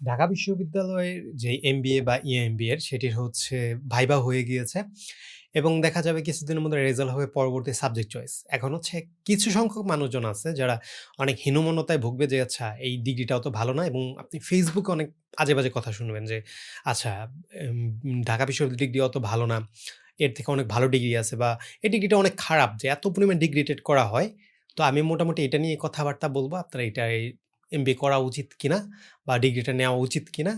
ঢাকা বিশ্ববিদ্যালয়ের যে এমবিএ বা ইএমবিএ এর সেটির হচ্ছে ভাইবা হয়ে গিয়েছে এবং দেখা যাবে কিছুদিনের মধ্যে রেজাল্ট হবে পরবর্তী সাবজেক্ট চয়েস। এখন হচ্ছে কিছু সংখ্যক মানুষজন আছে যারা অনেক হীনমন্যতায় ভুগবে যে আচ্ছা এই ডিগ্রিটাও তো ভালো না এবং আপনি ফেসবুকে অনেক আজে-বাজে কথা শুনবেন যে আচ্ছা ঢাকা বিশ্ববিদ্যালয় ডিগ্রি অত ভালো না। এর থেকে অনেক ভালো ডিগ্রি আছে বা এই ডিগ্রিটা অনেক খারাপ যে, এত পরিমাণ ডিগ্রেডেড করা হয়। তো আমি মোটামুটি এটা নিয়ে কথাবার্তা বলব আপনারা এটা এই এমবিএ করা উচিত কিনা বা ডিগ্রিটা নেওয়া উচিত কিনা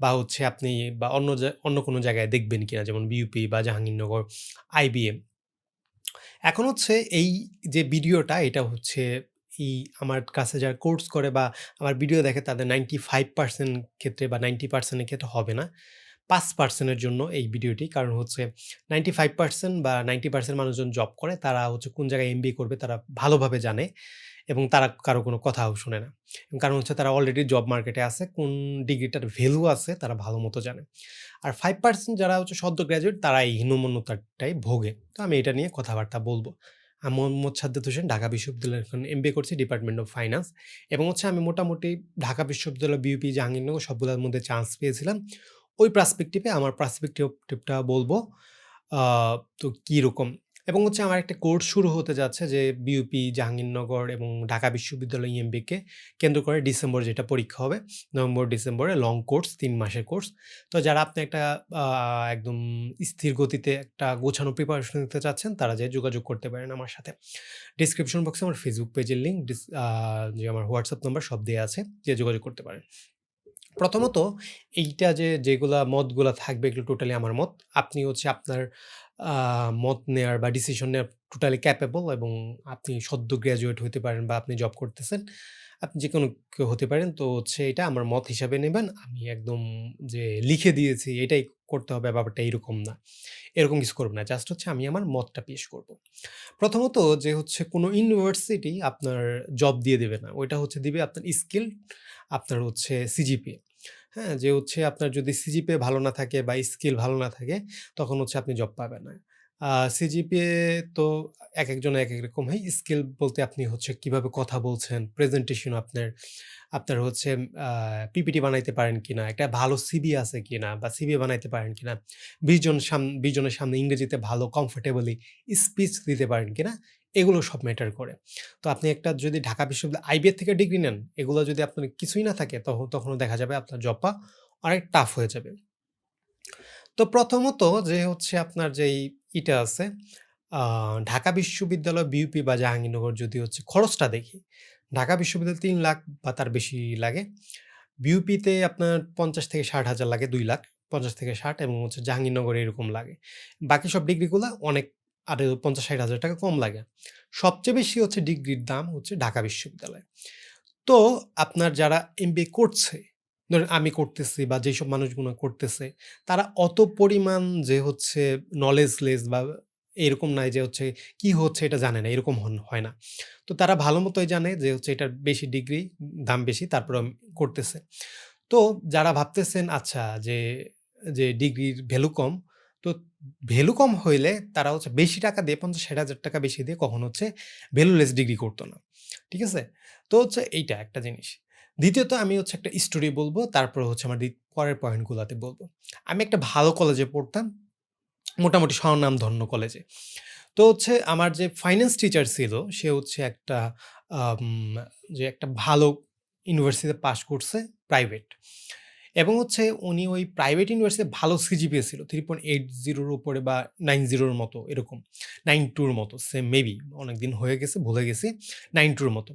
বা হচ্ছে আপনি বা অন্য অন্য কোনো জায়গায় দেখবেন কিনা যেমন বিউপি বা জাহাঙ্গীরনগর, আইবিএম। এখন হচ্ছে এই যে ভিডিওটা এটা হচ্ছে এই আমার কাছে যারা কোর্স করে বা আমার ভিডিও দেখে তাদের 95% ক্ষেত্রে বা নাইনটি পার্সেন্টের ক্ষেত্রে হবে না। 5% এর জন্য এই ভিডিওটি। কারণ হচ্ছে 95% বা 90% মানুষজন জব করে। তারা হচ্ছে কোন জায়গায় এমবিএ করবে তারা ভালোভাবে জানে এবং তারা কারও কোনো কথাও শোনে না। কারণ হচ্ছে তারা অলরেডি জব মার্কেটে আছে। কোন ডিগ্রিটার ভ্যালু আছে তারা ভালো মতো জানে। আর ফাইভ পার্সেন্ট যারা হচ্ছে সদ্য গ্র্যাজুয়েট তারা এই হীনমন্যতাটাই ভোগে। তো আমি এটা নিয়ে কথাবার্তা বলব আমি মোহাম্মদ সাজ্জাদ হোসেন ঢাকা বিশ্ববিদ্যালয়ে এখন এমবিএ করছি ডিপার্টমেন্ট অফ ফাইন্যান্স এবং হচ্ছে আমি মোটামুটি ঢাকা বিশ্ববিদ্যালয়, বিউপি জাহাঙ্গীরনগর সবগুলোর মধ্যে চান্স পেয়েছিলাম। ওই পার্সপেক্টিভ আমার পার্সপেক্টিভ টিভটা বলব। তো কীরকম এবং হচ্ছে আমার একটা কোর্স শুরু হতে যাচ্ছে যে বিউপি জাহাঙ্গীরনগর এবং ঢাকা বিশ্ববিদ্যালয় ইএমবিকে কেন্দ্র করে ডিসেম্বর যেটা পরীক্ষা হবে। নভেম্বর, ডিসেম্বরে লং কোর্স তিন মাসের কোর্স। তো যারা আপনি একটা একদম স্থির গতিতে একটা গোছানো প্রিপারেশন নিতে চাচ্ছেন তারা যেয়ে যোগাযোগ করতে পারেন আমার সাথে। ডেসক্রিপশন বক্সে আমার ফেসবুক পেজের লিঙ্ক যে আমার হোয়াটসঅ্যাপ নাম্বার সব দেয়া আছে। যে যোগাযোগ করতে পারেন। প্রথমত এইটা যে যেগুলা মতগুলা থাকবে এগুলো টোটালি আমার মত। আপনি হচ্ছে আপনার মত নেওয়ার বা ডিসিশন নেওয়ার টোটালি ক্যাপেবল এবং আপনি সদ্য গ্র্যাজুয়েট হতে পারেন বা আপনি জব করতেছেন। আপনি যেকোনো কেউ হতে পারেন। তো হচ্ছে এটা আমার মত হিসাবে নেবেন আমি একদম যে লিখে দিয়েছি এটাই করতে হবে ব্যাপারটা এরকম না। এরকম কিছু করব না। জাস্ট হচ্ছে আমি আমার মতটা পেশ করব। প্রথমত যে হচ্ছে কোনো ইউনিভার্সিটি আপনার জব দিয়ে দেবে না। ওইটা হচ্ছে দিবে আপনার স্কিল, আপনার হচ্ছে সিজিপিএ। হ্যাঁ? যে হচ্ছে আপনার যদি সিজিপিএ ভালো না থাকে বা স্কিল ভালো না থাকে তখন হচ্ছে আপনি জব পাবেন না। সিজিপিএ তো এক এক রকম হয়। স্কিল বলতে আপনি হচ্ছে কীভাবে কথা বলছেন, প্রেজেন্টেশন আপনার, আপনার হচ্ছে পিপিটি বানাইতে পারেন কিনা, একটা ভালো সিভি আছে কিনা বা সিভি বানাইতে পারেন কিনা, ২০ জন সাম ২০ জনের সামনে ইংরেজিতে ভালো কমফোর্টেবলি স্পিচ দিতে পারেন কিনা, এগুলো সব ম্যাটার করে। তো আপনি একটা যদি ঢাকা বিশ্ববিদ্যালয় আইবিএ থেকে ডিগ্রি নেন, এগুলো যদি আপনার কিছুই না থাকে তখন তখনও দেখা যাবে আপনার জব পাওয়া অনেক টাফ হয়ে যাবে। তো প্রথমত যে হচ্ছে আপনার যেই ইটা আছে ঢাকা বিশ্ববিদ্যালয়, বিউপি বা জাহাঙ্গীরনগর যদি হচ্ছে খরচটা দেখি, ঢাকা বিশ্ববিদ্যালয় তিন লাখ বা তার বেশি লাগে। বিউপিতে আপনার পঞ্চাশ থেকে ষাট হাজার লাগে দুই লাখ ৫০-৬০ এবং হচ্ছে জাহাঙ্গীরনগরে এরকম লাগে। বাকি সব ডিগ্রিগুলো অনেক আরও ৫০-৬০,০০০ টাকা কম লাগে। সবচেয়ে বেশি হচ্ছে ডিগ্রির দাম হচ্ছে ঢাকা বিশ্ববিদ্যালয়ে। তো আপনার যারা এমবিএ করছে, ধরেন আমি করতেছি বা যেসব মানুষগুলো করতেছে, তারা অত পরিমাণ যে হচ্ছে নলেজলেস বা এরকম নাই যে হচ্ছে কি হচ্ছে এটা জানে না, এরকম হয় না। তো তারা ভালো মতোই জানে যে হচ্ছে এটার বেশি ডিগ্রি, দাম বেশি তারপর করতেছে। তো যারা ভাবতেছেন আচ্ছা যে, যে ডিগ্রির ভ্যালু কম, ভ্যালু কম হইলে তারা হচ্ছে বেশি টাকা দিয়ে ৫০-৬০,০০০ টাকা বেশি দিয়ে কখনো হচ্ছে ভ্যালুলেস ডিগ্রি করতো না। ঠিক আছে? তো হচ্ছে এইটা একটা জিনিস। দ্বিতীয়ত আমি হচ্ছে একটা স্টোরি বলব তারপরে হচ্ছে আমার পরের পয়েন্টগুলোতে বলব আমি একটা ভালো কলেজে পড়তাম। মোটামুটি স্বনামধন্য কলেজে। তো হচ্ছে আমার যে ফাইনান্স টিচার ছিল সে হচ্ছে একটা যে একটা ভালো ইউনিভার্সিটিতে পাশ করছে প্রাইভেট। এবং হচ্ছে উনি ওই প্রাইভেট ইউনিভার্সিটিতে ভালো সিজিপিএ ছিল। 3.80 এর উপরে বা নাইন জিরোর মতো এরকম। নাইন টুর মতো সেম মেবি অনেকদিন হয়ে গেছে, ভুলে গেছি। নাইন টুর মতো।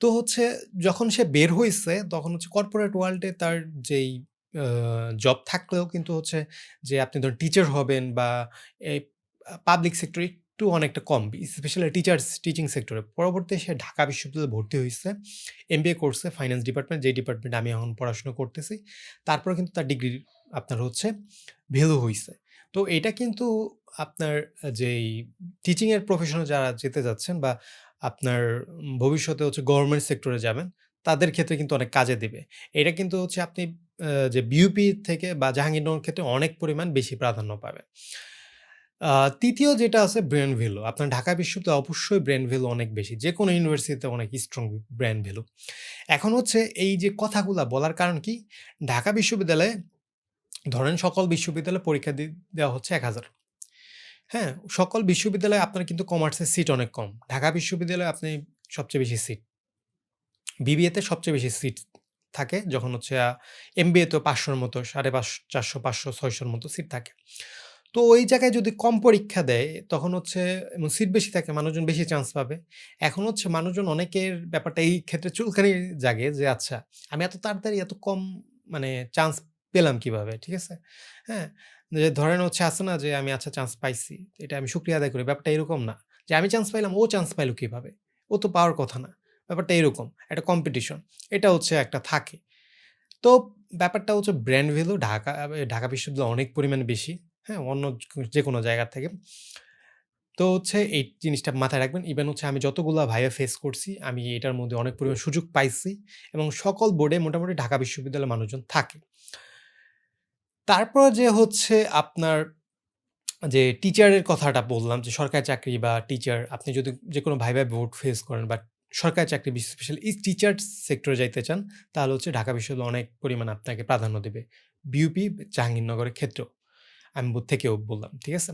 তো হচ্ছে যখন সে বের হয়েছে তখন হচ্ছে কর্পোরেট ওয়ার্ল্ডে তার যেই জব থাকলেও কিন্তু হচ্ছে যে আপনি ধরুন টিচার হবেন বা পাবলিক সেক্টরে একটু অনেকটা কম। স্পেশালি টিচার্স টিচিং সেক্টরে। পরবর্তী সে ঢাকা বিশ্ববিদ্যালয়ে ভর্তি হইছে। এমবিএ করছে ফাইন্যান্স ডিপার্টমেন্ট, যেই ডিপার্টমেন্টে আমি এখন পড়াশোনা করতেছি। তারপরে কিন্তু তার ডিগ্রি আপনার হচ্ছে ভ্যালু হইছে। তো এটা কিন্তু আপনার যেই টিচিংয়ের প্রফেশনে যারা যেতে যাচ্ছেন বা আপনার ভবিষ্যতে হচ্ছে গভর্নমেন্ট সেক্টরে যাবেন, তাদের ক্ষেত্রে কিন্তু অনেক কাজে দেবে এটা কিন্তু হচ্ছে আপনি যে বিইউপি থেকে বা জাহাঙ্গীরনগর ক্ষেত্রে অনেক পরিমাণ বেশি প্রাধান্য পাবেন। ৩য় যেটা আছে ব্র্যান্ড ভ্যালু। আপনার ঢাকা বিশ্ববিদ্যালয়ে অবশ্যই ব্র্যান্ড ভ্যালু অনেক বেশি। যে কোনো ইউনিভার্সিটিতে অনেক স্ট্রং ব্র্যান্ড ভ্যালু। এখন হচ্ছে এই যে কথাগুলা বলার কারণ কি? ঢাকা বিশ্ববিদ্যালয়ে ধরেন সকল বিশ্ববিদ্যালয়ে পরীক্ষা দেওয়া হচ্ছে ১,০০০ হ্যাঁ? সকল বিশ্ববিদ্যালয়ে আপনার কিন্তু কমার্সের সিট অনেক কম। ঢাকা বিশ্ববিদ্যালয়ে আপনি সবচেয়ে বেশি সিট। বিবিএতে সবচেয়ে বেশি সিট থাকে যখন হচ্ছে এমবিএতেও ৫০০ র মতো ৫৫০, ৪০০, ৫০০, ৬০০ র মতো সিট থাকে। তো ওই জায়গায় যদি কম পরীক্ষা দেয়, তখন হচ্ছে, এবং সিট বেশি থাকে, মানুষজন বেশি চান্স পাবে। এখন হচ্ছে মানুষজন অনেকের ব্যাপারটা এই ক্ষেত্রে চুলকানি জাগে যে আচ্ছা আমি এত তাড়াতাড়ি এত কম মানে চান্স পেলাম কীভাবে? ঠিক আছে? হ্যাঁ? যে ধরেন হচ্ছে আছে না যে, আমি আচ্ছা চান্স পাইছি। এটা আমি শুকরিয়া আদায় করি। ব্যাপারটা এরকম না। যে, আমি চান্স পাইলাম, ও চান্স পাইল কীভাবে? ও তো পাওয়ার কথা না। ব্যাপারটা এরকম। একটা কম্পিটিশন। এটা হচ্ছে একটা থাকে। তো ব্যাপারটা হচ্ছে ব্র্যান্ড ভ্যালু ঢাকা ঢাকা বিশ্ববিদ্যালয় অনেক পরিমাণে বেশি। হ্যাঁ? অন্য যে কোনো জায়গা থেকে। তো হচ্ছে এই জিনিসটা মাথায় রাখবেন। ইভেন হচ্ছে আমি যতগুলো ভাইয়া ফেস করছি আমি এটার মধ্যে অনেক পরিমাণ সুযোগ পাইছি এবং সকল বোর্ডে মোটামুটি ঢাকা বিশ্ববিদ্যালয়ের মানুষজন থাকে। তারপর যে হচ্ছে আপনার যে টিচারের কথাটা বললাম যে সরকারি চাকরি বা টিচার আপনি যদি যেকোনো ভাইবা বোর্ড ফেস করেন বা সরকারি চাকরি স্পেশালি এই টিচার সেক্টরে যাইতে চান তাহলে হচ্ছে ঢাকা বিশ্ববিদ্যালয় অনেক পরিমাণ আপনাকে প্রাধান্য দেবে। বিউপি, জাহাঙ্গীরনগরের ক্ষেত্রেও। আমি থেকেও বললাম। ঠিক আছে?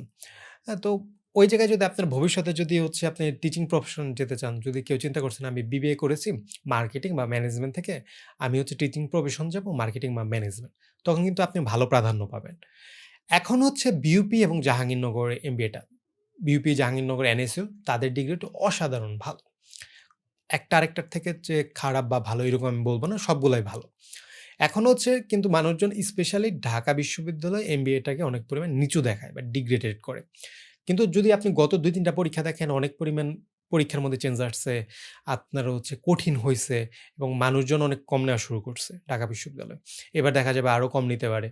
তো ওই জায়গায় যদি আপনার ভবিষ্যতে যদি হচ্ছে আপনি টিচিং প্রফেশন যেতে চান, যদি কেউ চিন্তা করছেন আমি বিবিএ করেছি মার্কেটিং বা ম্যানেজমেন্ট থেকে আমি হচ্ছে টিচিং প্রফেশন যাব মার্কেটিং বা ম্যানেজমেন্ট। তখন কিন্তু আপনি ভালো প্রাধান্য পাবেন। এখন হচ্ছে বিউপি এবং জাহাঙ্গীরনগর এমবিএটা। বিউপি, জাহাঙ্গীরনগর, এনএসইউ তাদের ডিগ্রি ডিগ্রিটা অসাধারণ ভালো। একটা আরেকটার থেকে যে খারাপ বা ভালো এরকম আমি বলব না। সবগুলাই ভালো। এখন হচ্ছে কিন্তু মানুষজন স্পেশালি ঢাকা বিশ্ববিদ্যালয় এমবিএটাকে অনেক পরিমাণ নিচু দেখায় বা ডিগ্রেডেড করে। কিন্তু যদি আপনি গত দুই তিনটা পরীক্ষা দেখেন, অনেক পরিমাণ পরীক্ষার মধ্যে চেঞ্জ আসছে। আপনার হচ্ছে কঠিন হয়েছে এবং মানুষজন অনেক কম নেওয়া শুরু করছে ঢাকা বিশ্ববিদ্যালয়ে। এবার দেখা যাবে আরও কম নিতে পারে।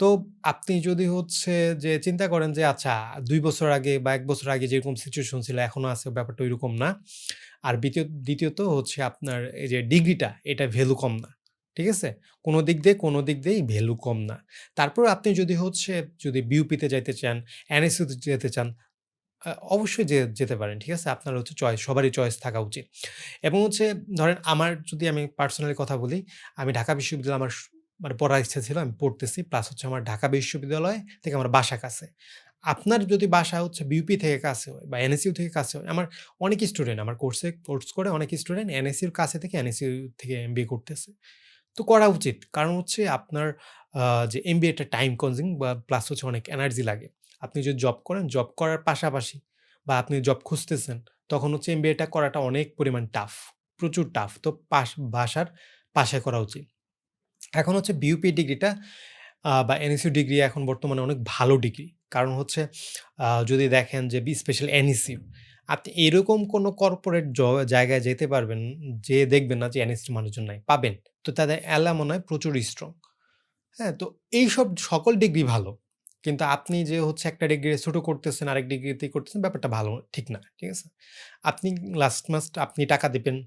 তো আপনি যদি হচ্ছে যে চিন্তা করেন যে আচ্ছা দুই বছর আগে বা এক বছর আগে যেরকম সিচুয়েশন ছিল এখনও আছে, ব্যাপারটা ঐরকম না। আর দ্বিতীয় দ্বিতীয়ত হচ্ছে আপনার এই যে ডিগ্রিটা এটা ভ্যালু কম না। ঠিক আছে? কোন দিক দিয়ে কোনো দিক দিয়েই ভ্যালু কম না। তারপর আপনি যদি হচ্ছে যদি বিউপিতে যাইতে চান, এনএসইউতে যেতে চান অবশ্যই যে যেতে পারেন। ঠিক আছে? আপনার হচ্ছে চয়েস সবারই চয়েস থাকা উচিত। এবং হচ্ছে ধরেন আমার যদি আমি পার্সোনালি কথা বলি, আমি ঢাকা বিশ্ববিদ্যালয় আমার মানে পড়ার ইচ্ছা ছিল আমি পড়তেছি। প্লাস হচ্ছে আমার ঢাকা বিশ্ববিদ্যালয় থেকে আমার বাসা কাছে। আপনার যদি বাসা হচ্ছে বিউপি থেকে কাছে হয় বা এনএসইউ থেকে কাছে হয়, আমার অনেক স্টুডেন্ট আমার কোর্সে কোর্স করে অনেক স্টুডেন্ট এনএসইউর কাছে থেকে এনএসইউ থেকে এমবিএ করতেছে। তো করা উচিত। কারণ হচ্ছে আপনার যে এমবিএটা টাইম কনজিউমিং বা প্লাস হচ্ছে অনেক এনার্জি লাগে। আপনি যদি জব করেন, জব করার পাশাপাশি বা আপনি জব খুঁজতেছেন, তখন হচ্ছে এমবিএটা করাটা অনেক পরিমাণ টাফ। প্রচুর টাফ। তো পাশ বাসার পাশে করা উচিত। এখন হচ্ছে বিউপি ডিগ্রিটা বা এনএসইউ ডিগ্রি এখন বর্তমানে অনেক ভালো ডিগ্রি। কারণ হচ্ছে যদি দেখেন যে বি স্পেশাল এনএসইউ আপনি এরকম কোন কর্পোরেট জায়গায় যেতে পারবেন, যেয়ে দেখবেন না যে এনএসইউ মানুষজন নাই। পাবেন। তো তাদের অ্যালামনাই প্রচুর স্ট্রং। হ্যাঁ? তো এইসব সকল ডিগ্রি ভালো। কিন্তু আপনি যে হচ্ছে একটা ডিগ্রি ছোটো করতেছেন, আরেক ডিগ্রিতে করতেছেন ব্যাপারটা ভালো ঠিক না। ঠিক আছে? আপনি লাস্ট মাস্ট আপনি টাকা দেবেন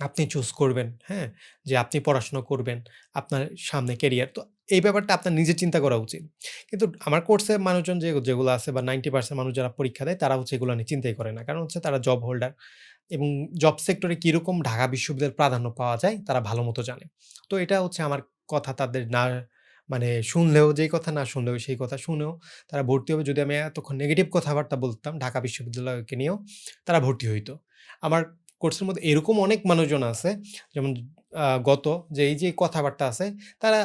আপনি চুজ করবেন। হ্যাঁ? যে আপনি পড়াশোনা করবেন। আপনার সামনে কেরিয়ার তো এই ব্যাপারটা আপনার নিজের চিন্তা করা উচিত। কিন্তু আমার কোর্সে মানুষজন যে, যেগুলো আছে বা 90% মানুষ যারা পরীক্ষা দেয়, তারা হচ্ছে এগুলো নিয়ে চিন্তাই করে না। কারণ হচ্ছে তারা জব হোল্ডার এবং জব সেক্টরে কীরকম ঢাকা বিশ্ববিদ্যালয়ের প্রাধান্য পাওয়া যায়, তারা ভালো মতো জানে। তো এটা হচ্ছে আমার কথা, তাদের না মানে শুনলেও যেই কথা, না শুনলেও সেই কথা শুনেও তারা ভর্তি হবে। যদি আমি এতক্ষণ নেগেটিভ কথাবার্তা বলতাম ঢাকা বিশ্ববিদ্যালয়কে নিয়েও, তারা ভর্তি হইতো। আমার কোর্সের মধ্যে এরকম অনেক মানুষজন আছে, যেমন গত যে, এই যে কথাবার্তা আছে, তারা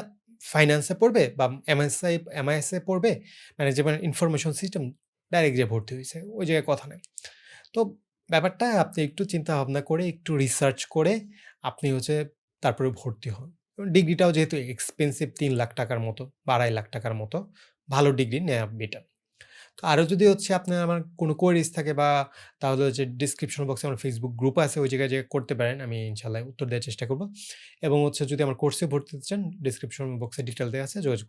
ফাইন্যান্সে পড়বে বা এমএসআই এমআইএসে পড়বে ম্যানেজমেন্ট ইনফরমেশন সিস্টেম ডাইরেক্ট যে ভর্তি হয়েছে, ওই জায়গায় কথা নেই তো ব্যাপারটা আপনি একটু চিন্তা ভাবনা করে, একটু রিসার্চ করে আপনি হচ্ছে তারপরে ভর্তি হন। ডিগ্রিটাও যেহেতু এক্সপেন্সিভ তিন লাখ টাকার মতো বা আড়াই লাখ টাকার মতো, ভালো ডিগ্রি নেওয়া বেটার। তো আরও যদি হচ্ছে আপনার আমার কোনো কোয়েরিজ থাকে বা তাহলে হচ্ছে ডিসক্রিপশন বক্সে আমার ফেসবুক গ্রুপ আছে, ওই জায়গায় জায়গায় করতে পারেন। আমি ইনশাল্লাহ উত্তর দেওয়ার চেষ্টা করব এবং হচ্ছে যদি আমার কোর্সে ভর্তি হতে চান ডিসক্রিপশন বক্সে ডিটেল দেওয়া আছে, যোগাযোগ।